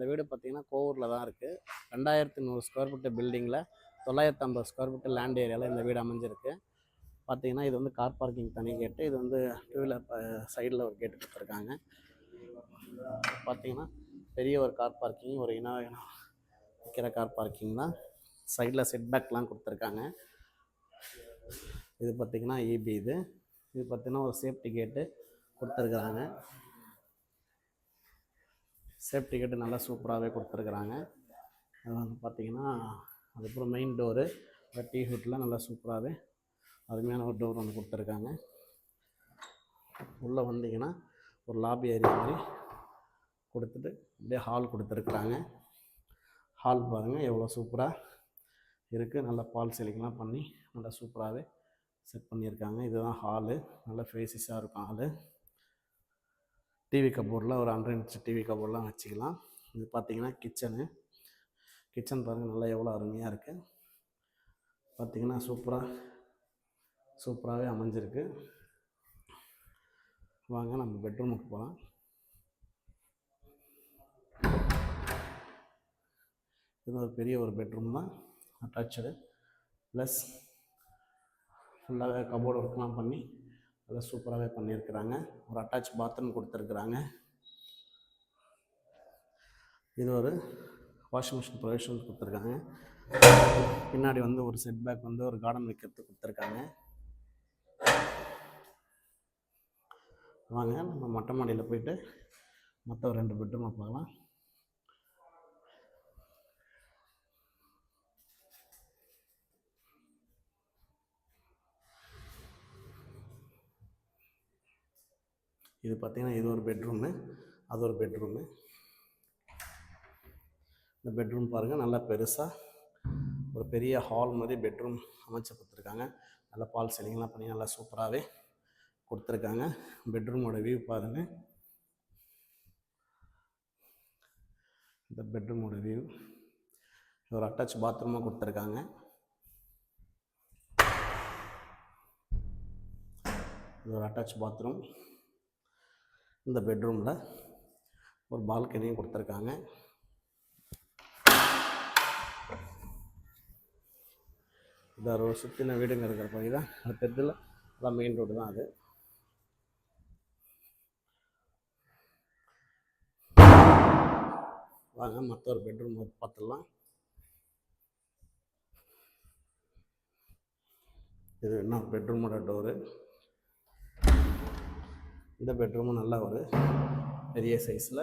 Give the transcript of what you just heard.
இந்த வீடு பார்த்தீங்கன்னா கோவூரில் தான் இருக்குது ரெண்டாயிரத்தி நூறு ஸ்கொயர் ஃபீட்டு பில்டிங்கில் தொள்ளாயிரத்தி ஐம்பது ஸ்கொயர் ஃபீட்டு லேண்ட் ஏரியாவில் இந்த வீடு அமைஞ்சிருக்கு. பார்த்தீங்கன்னா இது வந்து கார் பார்க்கிங் தனி கேட்டு இது வந்து டூ வீலர் சைடில் ஒரு கேட்டு கொடுத்துருக்காங்க. பார்த்தீங்கன்னா பெரிய ஒரு கார் பார்க்கிங் ஒரு இனோவா வைக்கிற கார் பார்க்கிங் தான். சைடில் செட்பேக்லாம் கொடுத்துருக்காங்க. இது பார்த்தீங்கன்னா இபி இது. இது பார்த்தீங்கன்னா ஒரு சேஃப்டி கேட்டு கொடுத்துருக்குறாங்க சேஃப்டி கேட்டு நல்லா சூப்பராகவே கொடுத்துருக்குறாங்க. அது வந்து பார்த்தீங்கன்னா அதுக்கப்புறம் மெயின் டோரு டீ ஹூட்டில் நல்லா சூப்பராகவே அருமையான ஒரு டோர் ஒன்று கொடுத்துருக்காங்க. உள்ளே வந்தீங்கன்னா ஒரு லாபி ஏரியா மாதிரி கொடுத்துட்டு அப்படியே ஹால் கொடுத்துருக்குறாங்க. ஹால் பாருங்கள் எவ்வளோ சூப்பராக இருக்குது நல்லா பால் செலிங்லாம் பண்ணி நல்லா சூப்பராகவே செட் பண்ணியிருக்காங்க. இதுதான் ஹாலு நல்லா ஃபேசிஸாக இருக்கும் ஹாலு டிவி கபோர்டில் ஒரு ஹண்ட்ரட் இன்ச் டிவி கபோர்டெலாம் வச்சுக்கலாம். இது பார்த்திங்கன்னா கிச்சனு கிச்சன் பாருங்கள் நல்லா எவ்வளோ அருமையாக இருக்குது பார்த்திங்கன்னா சூப்பராக சூப்பராகவே அமைஞ்சிருக்கு. வாங்க நம்ம பெட்ரூமுக்கு போகலாம் இது ஒரு பெரிய ஒரு பெட்ரூம் தான். அட்டாச்சு ப்ளஸ் ஃபுல்லாகவே கபோர்டு ஒர்க்லாம் பண்ணி அதை சூப்பராகவே பண்ணியிருக்கிறாங்க. ஒரு அட்டாச் பாத்ரூம் கொடுத்துருக்குறாங்க. இது ஒரு வாஷிங் மிஷின் ப்ரொவிஷன் கொடுத்துருக்காங்க. பின்னாடி வந்து ஒரு செட் பேக் வந்து ஒரு கார்டன் வைக்கிறதுக்கு கொடுத்துருக்காங்க. வாங்க நம்ம மொட்டை மாடியில் போயிட்டு மொத்தம் ரெண்டு பெட்ரூமை பார்க்கலாம். இது பார்த்திங்கன்னா இது ஒரு பெட்ரூமு அது ஒரு பெட்ரூமு. இந்த பெட்ரூம் பாருங்கள் நல்லா பெருசாக ஒரு பெரிய ஹால் மாதிரி பெட்ரூம் அமைச்சு கொடுத்துருக்காங்க. நல்லா பால் செலிங்லாம் பண்ணி நல்லா சூப்பராகவே கொடுத்துருக்காங்க. பெட்ரூமோட வியூ பாருங்கள் இந்த பெட்ரூமோட வியூ. ஒரு அட்டாச் பாத்ரூமாக கொடுத்துருக்காங்க. இது ஒரு அட்டாச் பாத்ரூம். இந்த பெட்ரூமில் ஒரு பால்கனியும் கொடுத்துருக்காங்க. இந்த ஒரு சுற்றின வீடுங்க இருக்கிற பகுதி தான். அடுத்ததில் அதான் மெயின் ரோடு தான் அது. வாங்க மற்ற ஒரு பெட்ரூம் பார்த்துடலாம் இது என்ன பெட்ரூமோட டோரு இந்த பெட்ரூமும் நல்ல ஒரு பெரிய சைஸில்